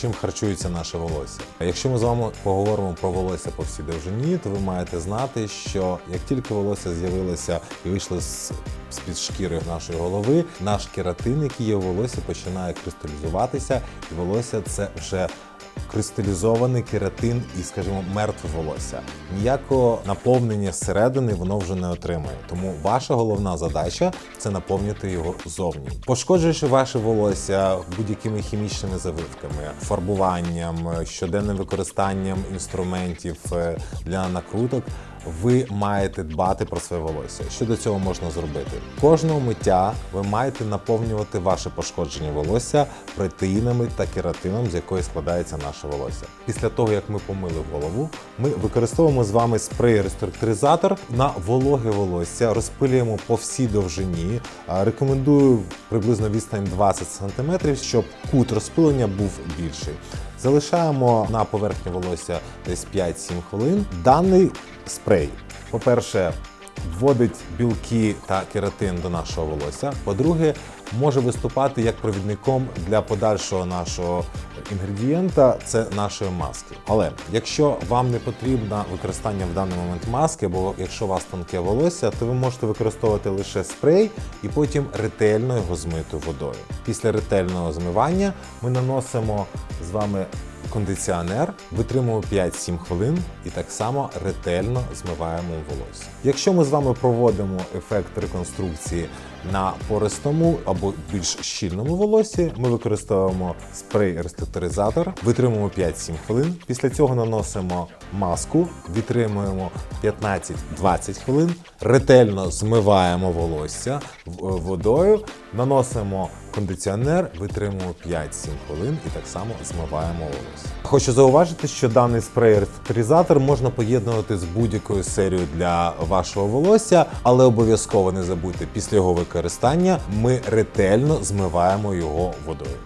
чим харчується наше волосся. Якщо ми з вами поговоримо про волосся по всій довжині, то ви маєте знати, що як тільки волосся з'явилося і вийшло з з-під шкіри нашої голови, наш кератин, який є у волосі, починає кристалізуватися, і волосся це вже кристалізований кератин і, скажімо, мертве волосся. Ніякого наповнення зсередини воно вже не отримує. Тому ваша головна задача це наповнити його зовні. Пошкоджуючи ваше волосся будь-якими хімічними завивками, фарбуванням, щоденним використанням інструментів е, для накруток. Ви маєте дбати про своє волосся. Що до цього можна зробити? Кожного миття ви маєте наповнювати ваше пошкодження волосся протеїнами та кератином, з якої складається наше волосся. Після того, як ми помили голову, ми використовуємо з вами спрей-реструктуризатор на вологе волосся, розпилюємо по всій довжині. Рекомендую приблизно відстань 20 см, щоб кут розпилення був більший. Залишаємо на поверхні волосся десь 5-7 хвилин. Даний спрей, по-перше, вводить білки та кератин до нашого волосся. По-друге, може виступати як провідником для подальшого нашого інгредієнта це нашої маски. Але якщо вам не потрібно використання в даний момент маски, або якщо у вас тонке волосся, то ви можете використовувати лише спрей і потім ретельно його змити водою. Після ретельного змивання ми наносимо з вами кондиціонер, витримуємо 5-7 хвилин і так само ретельно змиваємо волосся. Якщо ми з вами проводимо ефект реконструкції на пористому або більш щільному волосі, ми використовуємо спрей-реструктуризатор, витримуємо 5-7 хвилин. Після цього наносимо маску, відтримуємо 15-20 хвилин, ретельно змиваємо волосся водою, наносимо кондиціонер, витримуємо 5-7 хвилин і так само змиваємо волосся. Хочу зауважити, що даний спрей-реструктуризатор можна поєднувати з будь-якою серією для вашого волосся, але обов'язково не забудьте після його використання ми ретельно змиваємо його водою.